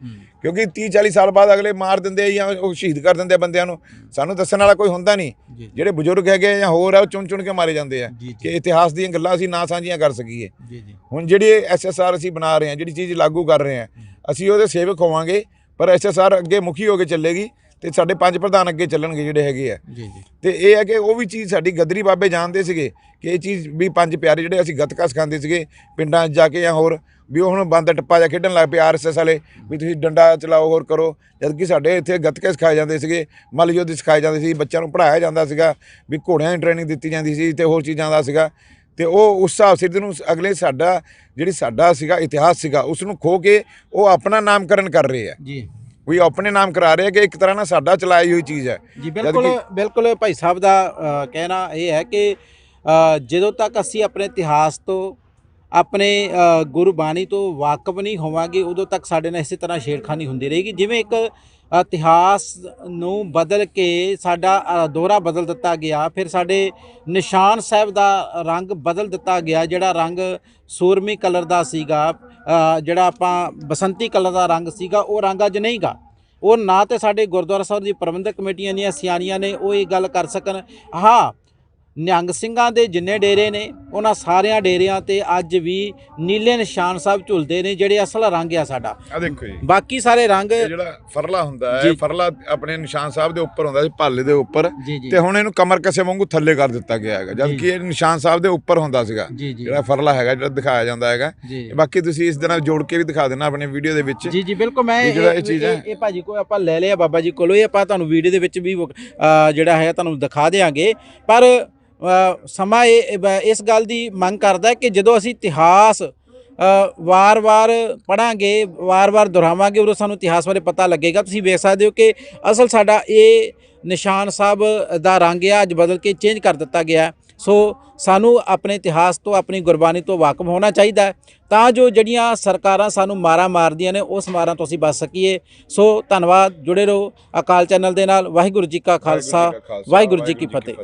ਕਿਉਂਕਿ 30 40 ਸਾਲ ਬਾਅਦ ਅਗਲੇ ਮਾਰ ਦਿੰਦੇ ਆ ਜਾਂ ਉਹ ਸ਼ਹੀਦ ਕਰ ਦਿੰਦੇ ਆ ਬੰਦਿਆਂ ਨੂੰ। ਸਾਨੂੰ ਦੱਸਣ ਵਾਲਾ ਕੋਈ ਹੁੰਦਾ ਨਹੀਂ। ਜਿਹੜੇ ਬਜ਼ੁਰਗ ਹੈਗੇ ਜਾਂ ਹੋਰ ਆ ਉਹ ਚੁਣ ਚੁਣ ਕੇ ਮਾਰੇ ਜਾਂਦੇ ਆ। ਕਿ ਇਤਿਹਾਸ ਦੀਆਂ ਗੱਲਾਂ ਅਸੀਂ ਨਾ ਸਾਂਝੀਆਂ ਕਰ ਸਕੀਏ। ਜੀ ਜੀ। ਹੁਣ ਜਿਹੜੀ ਐਸਐਸਆਰ ਅਸੀਂ ਬਣਾ ਰਹੇ ਹਾਂ ਜਿਹੜੀ ਚੀਜ਼ ਲਾਗੂ ਕਰ ਰਹੇ ਹਾਂ ਅਸੀਂ ਉਹਦੇ ਸੇਵਕ ਹੋਵਾਂਗੇ ਪਰ ਐਸਐਸਆਰ ਅੱਗੇ ਮੁਖੀ ਹੋ ਕੇ ਚੱਲੇਗੀ ਤੇ ਸਾਡੇ ਪੰਜ ਪ੍ਰਧਾਨ ਅੱਗੇ ਚੱਲਣਗੇ ਜਿਹੜੇ ਹੈਗੇ ਆ। ਜੀ ਜੀ। ਤੇ ਇਹ ਹੈ ਕਿ ਉਹ ਵੀ ਚੀਜ਼ ਸਾਡੀ ਗਦਰੀ ਬਾਬੇ ਜਾਣਦੇ ਸੀਗੇ ਕਿ ਇਹ ਚੀਜ਼ ਵੀ ਪੰਜ ਪਿਆਰੇ ਜਿਹੜੇ ਅਸੀਂ ਗੱਤਕਾ ਸਿਖਾਉਂਦੇ ਸੀਗੇ ਪਿੰਡਾਂ 'ਚ ਜਾ ਕੇ ਜਾਂ ਹੋਰ ਵੀ ਉਹ ਹੁਣ ਬੰਦ ਟੱਪਾ ਜਾ ਖੇਡਣ ਲੱਗ ਪਏ ਆਰਐਸਐਸ ਵਾਲੇ ਵੀ ਤੁਸੀਂ ਡੰਡਾ ਚਲਾਓ ਹੋਰ ਕਰੋ ਜਦ ਕਿ ਸਾਡੇ ਇੱਥੇ ਗੱਤਕੇ ਸਿਖਾਏ ਜਾਂਦੇ ਸੀਗੇ ਮੱਲ ਯੁੱਧ ਸਿਖਾਏ ਜਾਂਦੇ ਸੀ ਬੱਚਿਆਂ ਨੂੰ ਪੜ੍ਹਾਇਆ ਜਾਂਦਾ ਸੀਗਾ ਵੀ ਘੋੜਿਆਂ ਦੀ ਟ੍ਰੇਨਿੰਗ ਦਿੱਤੀ ਜਾਂਦੀ ਸੀ ਤੇ ਹੋਰ ਚੀਜ਼ਾਂ ਦਾ ਸੀਗਾ। ਤੇ ਉਹ ਉਸ ਹਿਸਾਬ ਸਿਰ ਨੂੰ ਅਗਲੇ ਸਾਡਾ ਜਿਹੜੀ ਸਾਡਾ ਸੀਗਾ ਇਤਿਹਾਸ ਸੀਗਾ ਉਸ ਨੂੰ ਖੋ ਕੇ ਉਹ ਆਪਣਾ ਨਾਮਕਰਨ ਕਰ ਰਹੇ ਆ। ਜੀ। ਵੀ ਉਹ ਆਪਣੇ ਨਾਮ ਕਰਾ ਰਹੇ ਕਿ ਇੱਕ ਤਰ੍ਹਾਂ ਨਾਲ ਸਾਡਾ ਚਲਾਈ ਹੋਈ ਚੀਜ਼ ਹੈ। ਜੀ ਬਿਲਕੁਲ ਬਿਲਕੁਲ ਭਾਈ ਸਾਹਿਬ ਦਾ ਕਹਿਣਾ ਇਹ ਹੈ ਕਿ ਜਦੋਂ ਤੱਕ ਅਸੀਂ ਆਪਣੇ ਇਤਿਹਾਸ ਤੋਂ ਆਪਣੇ ਗੁਰਬਾਣੀ ਤੋਂ ਵਾਕਿਫ ਨਹੀਂ ਹੋਵਾਂਗੇ ਉਦੋਂ ਤੱਕ ਸਾਡੇ ਨਾਲ ਇਸੇ ਤਰ੍ਹਾਂ ਛੇੜਖਾਨੀ ਹੁੰਦੀ ਰਹੇਗੀ। ਜਿਵੇਂ ਇੱਕ ਇਤਿਹਾਸ ਨੂੰ ਬਦਲ ਕੇ ਸਾਡਾ ਦੌਰਾ ਬਦਲ ਦਿੱਤਾ ਗਿਆ। ਫਿਰ ਸਾਡੇ ਨਿਸ਼ਾਨ ਸਾਹਿਬ ਦਾ ਰੰਗ ਬਦਲ ਦਿੱਤਾ ਗਿਆ, ਜਿਹੜਾ ਰੰਗ ਸੂਰਮੀ ਕਲਰ ਦਾ ਸੀਗਾ ਜਿਹੜਾ ਆਪਾਂ ਬਸੰਤੀ ਕਲਰ ਦਾ ਰੰਗ ਸੀਗਾ, ਉਹ ਰੰਗ ਅੱਜ ਨਹੀਂਗਾ ਉਹ ਨਾ ਤੇ ਸਾਡੇ ਗੁਰਦੁਆਰਾ ਸਾਹਿਬ ਦੀ ਪ੍ਰਬੰਧਕ ਕਮੇਟੀਆਂ ਦੀਆਂ ਸਿਆਣੀਆਂ ਨੇ ਉਹ ਇਹ ਗੱਲ ਕਰ ਸਕਣ। ਹਾਂ ਨਿਹੰਗ ਸਿੰਘਾਂ ਦੇ ਜਿੰਨੇ ਡੇਰੇ ਨੇ ਉਹਨਾਂ ਸਾਰਿਆਂ ਡੇਰਿਆਂ ਤੇ ਅੱਜ ਵੀ ਨੀਲੇ ਨਿਸ਼ਾਨ ਸਾਹਿਬ ਝੁਲਦੇ ਨੇ ਜਿਹੜੇ ਅਸਲ ਰੰਗ ਆ ਸਾਡਾ। ਆ ਦੇਖੋ ਜੀ। ਬਾਕੀ ਸਾਰੇ ਰੰਗ ਜਿਹੜਾ ਫਰਲਾ ਹੁੰਦਾ ਹੈ। ਫਰਲਾ ਆਪਣੇ ਨਿਸ਼ਾਨ ਸਾਹਿਬ ਦੇ ਉੱਪਰ ਹੁੰਦਾ ਸੀ ਭਾਲੇ ਦੇ ਉੱਪਰ। ਤੇ ਹੁਣ ਇਹਨੂੰ ਕਮਰ ਕਸੇ ਵਾਂਗੂ ਥੱਲੇ ਕਰ ਦਿੱਤਾ ਗਿਆ ਹੈਗਾ ਜਦ। ਕਿ ਇਹ ਨਿਸ਼ਾਨ ਸਾਹਿਬ ਦੇ ਉੱਪਰ ਹੁੰਦਾ ਸੀਗਾ ਜਿਹੜਾ ਫਰਲਾ ਹੈਗਾ ਜਿਹੜਾ ਦਿਖਾਇਆ ਜਾਂਦਾ ਹੈਗਾ। ਬਾਕੀ ਤੁਸੀਂ ਇਸ ਨਾਲ ਜੋੜ ਕੇ ਵੀ ਦਿਖਾ ਦੇਣਾ ਆਪਣੇ ਵੀਡੀਓ ਦੇ ਵਿੱਚ। ਜੀ ਜੀ ਬਿਲਕੁਲ ਮੈਂ ਇਹ ਜਿਹੜਾ ਇਹ ਚੀਜ਼ ਹੈ। ਇਹ ਭਾਜੀ ਕੋਲ ਆਪਾਂ ਲੈ ਲਿਆ ਬਾਬਾ ਜੀ ਕੋਲੋਂ ਇਹ ਆਪਾਂ ਤੁਹਾਨੂੰ ਵੀਡੀਓ ਦੇ ਵਿੱਚ ਵੀ ਜਿਹੜਾ ਹੈ ਤੁਹਾਨੂੰ ਦਿਖਾ ਦੇਾਂਗੇ ਪਰ ਸਮਾਂ ਇਹ ਇਸ ਗੱਲ ਦੀ ਮੰਗ ਕਰਦਾ ਕਿ ਜਦੋਂ ਅਸੀਂ ਇਤਿਹਾਸ ਵਾਰ-ਵਾਰ ਪੜਾਂਗੇ ਵਾਰ-ਵਾਰ ਦੁਹਰਾਵਾਂਗੇ ਉਦੋਂ ਸਾਨੂੰ ਇਤਿਹਾਸ ਬਾਰੇ ਪਤਾ ਲੱਗੇਗਾ। ਤੁਸੀਂ ਵੇਖ ਸਕਦੇ ਹੋ ਕਿ ਅਸਲ ਸਾਡਾ ਇਹ ਨਿਸ਼ਾਨ ਸਾਹਿਬ ਦਾ ਰੰਗ ਆ ਅੱਜ ਬਦਲ ਕੇ ਚੇਂਜ ਕਰ ਦਿੱਤਾ ਗਿਆ। ਸੋ ਸਾਨੂੰ ਆਪਣੇ ਇਤਿਹਾਸ ਤੋਂ ਆਪਣੀ ਗੁਰਬਾਣੀ ਤੋਂ ਵਾਕਿਫ ਹੋਣਾ ਚਾਹੀਦਾ ਤਾਂ ਜੋ ਜਿਹੜੀਆਂ ਸਰਕਾਰਾਂ ਸਾਨੂੰ ਮਾਰਾਂ ਮਾਰਦੀਆਂ ਨੇ ਉਸ ਮਾਰਾਂ ਤੋਂ ਅਸੀਂ ਬਚ ਸਕੀਏ। ਸੋ ਧੰਨਵਾਦ ਜੁੜੇ ਰਹੋ ਅਕਾਲ ਚੈਨਲ ਦੇ ਨਾਲ। ਵਾਹਿਗੁਰੂ ਜੀ ਕਾ ਖਾਲਸਾ ਵਾਹਿਗੁਰੂ ਜੀ ਕੀ ਫਤਿਹ।